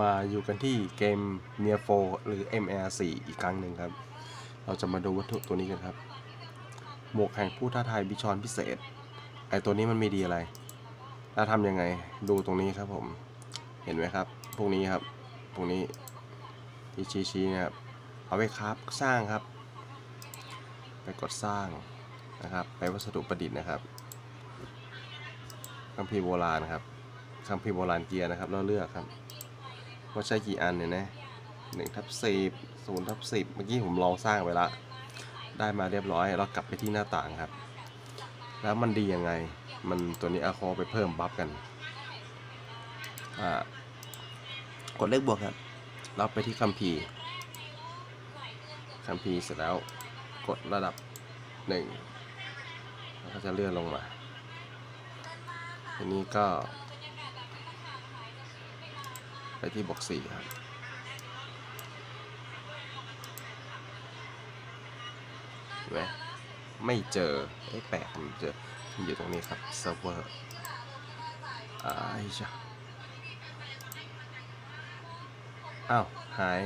มาอยู่กันที่เกม n e a r 4หรือ MR4 อีกครั้งหนึ่งครับ เราจะมาดูวัตถุตัวนี้กันครับ หมวกแห่งผู้ท้าทายบิชอนพิเศษ ไอตัวนี้มันมีดีอะไรแล้วทำยังไง ดูตรงนี้ครับผม เห็นไหมครับ พวกนี้ครับ พวกนี้ที่ชี้ๆนะครับ เอาไปครับสร้างครับ ไปกดสร้างนะครับ ไปวัสดุประดิษฐ์นะครับคัมภีร์โบราณครับคัมภีร์โบราณเกียร์นะครับ เราเลือกครับ ว่าใช้กี่อันเนี่ยนะหนึ่งทับสิบศูนย์ทับสิบเมื่อกี้ผมลองสร้างไว้ละได้มาเรียบร้อยเรากลับไปที่หน้าต่างครับ แล้วมันดียังไง มันตัวนี้อาคอไปเพิ่มบัฟกันอ่ากดเลขบวกครับเราไปที่คัมภีร์คัมภีร์เสร็จแล้วกดระดับหนึ่งแล้วก็จะเลื่อนลงมาทีนี้ก็ ที่บวกสี่ครับเห็นไหมไม่เจอไอ้แปลกมันเจอมันอยู่ตรงนี้ครับเซิร์ฟเวอร์อ้ายจ้ะอ้าว หาย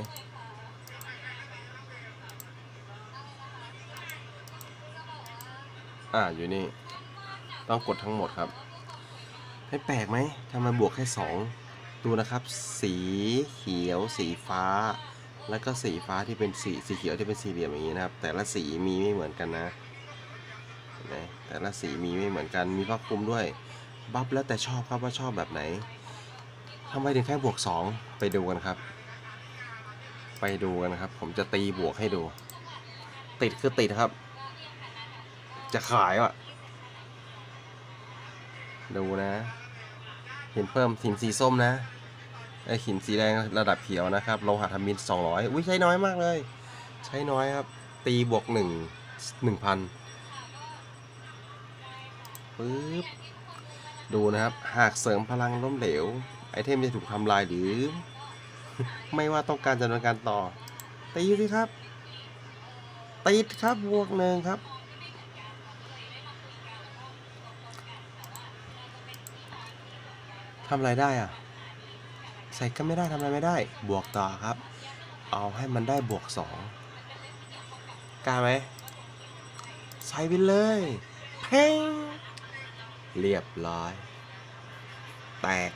อ่า อยู่นี่ ต้องกดทั้งหมดครับไม่แปลกไหมทำไมบวกแค่สอง ดูนะครับ สีเขียว สีฟ้า แล้วก็สีฟ้าที่เป็นสีสีเขียวที่เป็นสี่เหลี่ยมอย่างนี้นะครับ แต่ละสีมีไม่เหมือนกันนะนไหมแต่ละสีมีไม่เหมือนกันมีผ้าคลุมด้วย บัฟแล้วแต่ชอบครับว่าชอบแบบไหนทำไมถึงแค่บวกสองไปดูกันครับ ไปดูกันครับ ผมจะตีบวกให้ดู ติดคือติดครับ จะขายวะดูนะ ห็นเพิ่มหินสีส้มนะไอหินสีแดงระดับเขียวนะครับโลหะทำมินสองร้อยอุ้ยใช้น้อยมากเลย ใช้น้อยครับ ตีบวกหนึ่งหนึ่งพันปึ๊บ ดูนะครับ หากเสริมพลังล้มเหลว ไอเทมจะถูกทำลายหรือ ไม่ว่าต้องการจำนินการต่อตีสิครับ ติดครับบวกหนึ่งครับ ทำอะไรได้อะใส่ก็ไม่ได้ทำอะไรไม่ได้ บวกต่อครับ เอาให้มันได้บวกสองกล้าไหมใส่ไปเลยเพ่งเรียบร้อย แตก